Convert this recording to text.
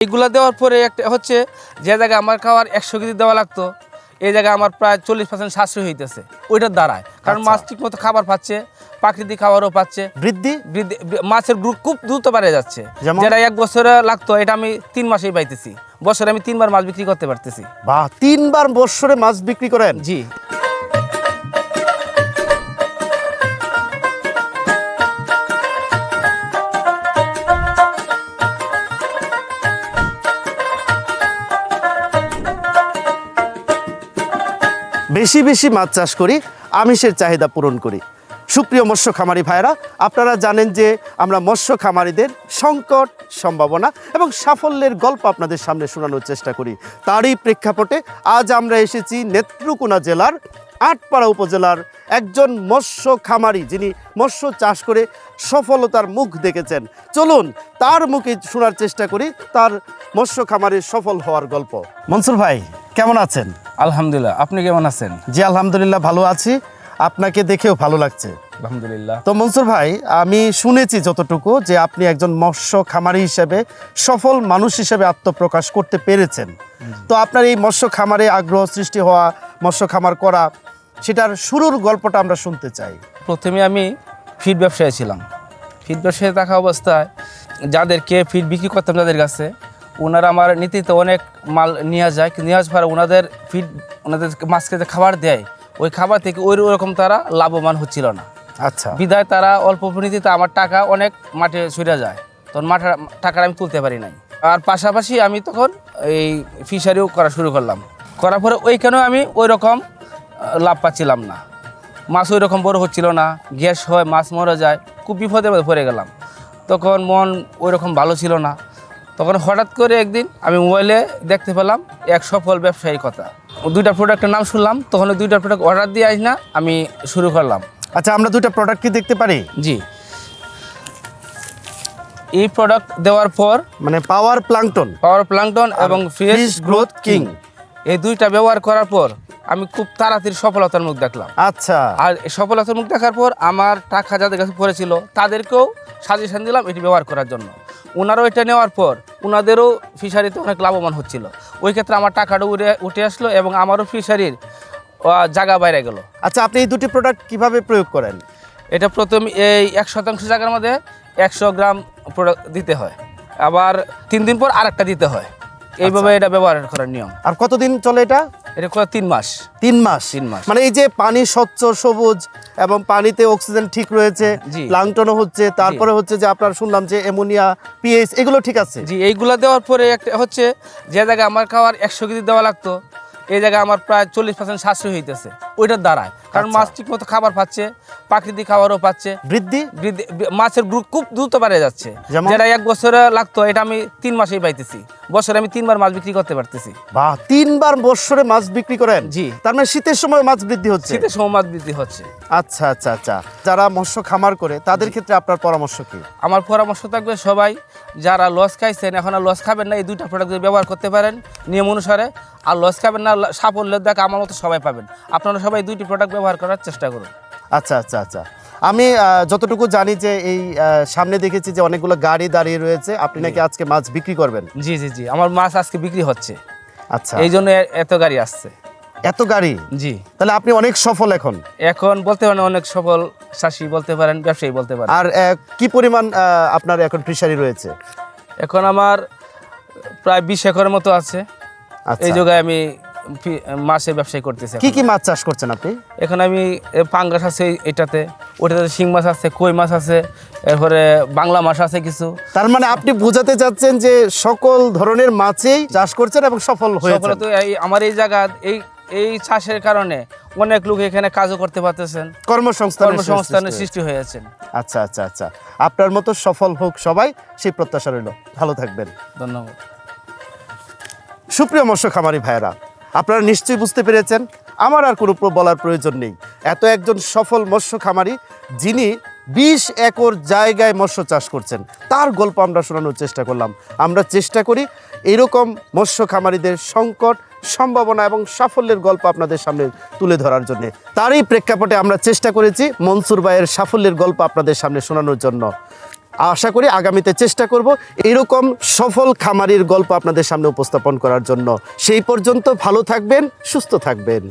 এগুলা দেওয়ার পরে একটা হচ্ছে যে জায়গায় আমার খাওয়ার একশো কেজি দেওয়া লাগতো এই জায়গায় আমার প্রায় চল্লিশ পার্সেন্ট সাশ্রয় হইতেছে ওইটার দ্বারায়। কারণ আচ্ছা। মাছ ঠিক মতো খাবার পাচ্ছে প্রাকৃতিক খাবারও পাচ্ছে। বৃদ্ধি? বৃদ্ধি মাছের গ্রুপ খুব দ্রুত বেড়ে যাচ্ছে। যেটা এক বছরে লাগতো এটা আমি তিন মাসেই পাইতেছি। বছরে আমি তিনবার মাছ বিক্রি করতে পারতেছি। বা তিনবার বৎসরে মাছ বিক্রি করেন? জি। বেশি বেশি মাছ চাষ করি, আমিষের চাহিদা পূরণ করি। সুপ্রিয় মৎস্য খামারি ভাইরা আপনারা জানেন যে আমরা মৎস্য খামারিদের সংকট সম্ভাবনা এবং সাফল্যের গল্প আপনাদের সামনে শোনানোর চেষ্টা করি। তারই প্রেক্ষাপটে আজ আমরা এসেছি নেত্রকোনা জেলার আটপাড়া উপজেলার একজন মৎস্য খামারি, যিনি মৎস্য চাষ করে সফলতার মুখ দেখেছেন। চলুন, তার মুখে শোনার চেষ্টা করি, তার মৎস্য খামারের সফল হওয়ার গল্প। মনসুর ভাই কেমন আছেন? আলহামদুলিল্লাহ আপনি কেমন আছেন? জি আলহামদুলিল্লাহ ভালো আছি। আপনাকে দেখেও ভালো লাগছে। আলহামদুলিল্লাহ। তো মনসুর ভাই আমি শুনেছি যতটুকু যে আপনি একজন মৎস্য খামারি হিসেবে সফল মানুষ হিসেবে আত্মপ্রকাশ করতে পেরেছেন। তো আপনার এই মৎস্য খামারে আগ্রহ সৃষ্টি হওয়া মৎস্য খামার করা সেটার শুরুর গল্পটা আমরা শুনতে চাই। প্রথমে আমি ফিড ব্যবসায়ী ছিলাম। ফিড ব্যবসায়ী থাকা অবস্থায় যাদেরকে ফিড বিক্রি করতাম যাদের কাছে ওনারা আমার নীতিতে অনেক মাল নিয়ে যায় নিয়ে আসার পরে ওনাদের ফিড ওনাদের মাছকে যে খাবার দেয় ওই খাবার থেকে ওই রকম তারা লাভবান হচ্ছিল না। আচ্ছা। বিদায় তারা অল্প পরিণতিতে আমার টাকা অনেক মাঠে ছুটে যায়। তখন মাঠের টাকাটা আমি তুলতে পারি নাই। আর পাশাপাশি আমি তখন এই ফিশারিও করা শুরু করলাম। করার পরে ওইখানেও আমি ওই রকম লাভ পাচ্ছিলাম না। মাছ ওই রকম বড় হচ্ছিল না গ্যাস হয় মাছ মরে যায় খুব মধ্যে পড়ে গেলাম। তখন মন ওই রকম ভালো ছিল না। তখন হঠাৎ করে একদিন আমি মোবাইলে দেখতে পেলাম এক সফল ব্যবসায়ীর কথা। দুইটা প্রোডাক্টের নাম শুনলাম তখন দুইটা প্রোডাক্ট অর্ডার দিয়ে আস না আমি শুরু করলাম। আচ্ছা আমরা দুইটা প্রোডাক্ট কি দেখতে পারি? জি। এই প্রোডাক্ট দেওয়ার পর মানে পাওয়ার প্লাংটন পাওয়ার প্লাংটন এবং ফ্রেশ গ্রোথ কিং এই দুইটা ব্যবহার করার পর আমি খুব তাড়াতাড়ি সফলতার মুখ দেখলাম। আচ্ছা। আর সফলতার মুখ দেখার পর আমার টাকা যাদের কাছে পড়েছিল তাদেরকেও সাজেশন দিলাম এটি ব্যবহার করার জন্য। ওনারাও এটা নেওয়ার পর ওনাদেরও ফিশারিতে অনেক লাভবান হচ্ছিল। ওই ক্ষেত্রে আমার টাকাটা উঠে উঠে আসলো এবং আমারও ফিশারির জায়গা বাইরে গেল। আচ্ছা আপনি এই দুটি প্রোডাক্ট কীভাবে প্রয়োগ করেন? এটা প্রথম এই এক শতাংশ জায়গার মধ্যে একশো গ্রাম প্রোডাক্ট দিতে হয়। আবার তিন দিন পর আরেকটা দিতে হয়। এইভাবে এটা ব্যবহার করার নিয়ম। আর কতদিন চলে এটা? এটা কত তিন মাস? তিন মাস। তিন মাস। মানে এই যে পানি স্বচ্ছ সবুজ এবং পানিতে অক্সিজেন ঠিক রয়েছে। প্লাংটনও হচ্ছে তারপরে হচ্ছে যে আপনার শুনলাম যে অ্যামোনিয়া পিএইচ এগুলো ঠিক আছে? জি এইগুলা দেওয়ার পরে একটা হচ্ছে যে জায়গায় আমার খাওয়ার একশো কেজি দেওয়া লাগতো এই জায়গায় আমার প্রায় চল্লিশ পার্সেন্ট সাশ্রয় হইতেছে। ওইটার দ্বারায়। কারণ আচ্ছা। মাছ ঠিক মতো খাবার পাচ্ছে প্রাকৃতিক খাবারও পাচ্ছে। বৃদ্ধি? বৃদ্ধি মাছের গ্রুপ খুব দ্রুত বেড়ে যাচ্ছে। যেমন? যেটা এক বছরে লাগতো এটা আমি তিন মাসেই পাইতেছি। বছরে আমি তিনবার মাছ বিক্রি করতে পারতেছি। বা তিনবার বৎসরে মাছ বিক্রি করেন? জি। তার মানে শীতের সময় মাছ বৃদ্ধি হচ্ছে? শীতের সময় মাছ বৃদ্ধি হচ্ছে। আচ্ছা আচ্ছা আচ্ছা। যারা মৎস্য খামার করে তাদের ক্ষেত্রে আপনার পরামর্শ কি? আমার পরামর্শ থাকবে সবাই যারা লস খাইছেন এখন আর লস খাবেন না এই দুইটা প্রোডাক্ট যদি ব্যবহার করতে পারেন নিয়ম অনুসারে। আর লস খাবেন না সাফল্যের দেখ আমার মতো সবাই পাবেন। আপনারা সবাই দুইটি প্রোডাক্ট ব্যবহার করার চেষ্টা করুন। আচ্ছা আচ্ছা আচ্ছা। আমি যতটুকু জানি যে এই সামনে দেখেছি যে অনেকগুলো গাড়ি দাঁড়িয়ে রয়েছে আপনি নাকি আজকে মাছ বিক্রি করবেন? জি জি জি। আমার মাছ আজকে বিক্রি হচ্ছে। আচ্ছা। এই জন্য এত গাড়ি আসছে। এত গাড়ি? জি। তাহলে আপনি অনেক সফল এখন। এখন বলতে পারেন অনেক সফল চাষি বলতে পারেন ব্যবসায়ী বলতে পারেন। আর কি পরিমাণ আপনার এখন ফিশারি রয়েছে? এখন আমার প্রায় বিশ একরের মতো আছে। আচ্ছা। এই জায়গায় আমি মাছের ব্যবসায়ী করতেছে কি কি মাছ চাষ করছেন আপনি? এখন আমি পাঙ্গাস আছে এটাতে ওটাতে শিং মাছ আছে কই মাছ আছে এরপরে বাংলা মাছ আছে কিছু। তার মানে আপনি বোঝাতে চাচ্ছেন যে সকল ধরনের মাছেই চাষ করছেন এবং সফল হয়েছে সফলত এই আমার এই জায়গা এই এই চাষের কারণে অনেক লোক এখানে কাজও করতে পারতেছেন। কর্মসংস্থান কর্মসংস্থানের সৃষ্টি হয়েছেন। হয়েছে। আচ্ছা আচ্ছা আচ্ছা। আপনার মতো সফল হোক সবাই সেই প্রত্যাশা রইল। ভালো থাকবেন। ধন্যবাদ। সুপ্রিয় মৎস্য খামারি ভাইয়েরা আপনারা নিশ্চয়ই বুঝতে পেরেছেন, আমার আর কোনো বলার প্রয়োজন নেই। এত একজন সফল মৎস্য খামারি, যিনি বিশ একর জায়গায় মৎস্য চাষ করছেন, তার গল্প আমরা শোনানোর চেষ্টা করলাম। আমরা চেষ্টা করি এরকম মৎস্য খামারিদের সংকট, সম্ভাবনা এবং সাফল্যের গল্প আপনাদের সামনে তুলে ধরার জন্য। তারই প্রেক্ষাপটে আমরা চেষ্টা করেছি মনসুর ভাইয়ের সাফল্যের গল্প আপনাদের সামনে শোনানোর জন্য। আশা করি আগামীতে চেষ্টা করব এরকম সফল খামারির গল্প আপনাদের সামনে উপস্থাপন করার জন্য। সেই পর্যন্ত ভালো থাকবেন, সুস্থ থাকবেন।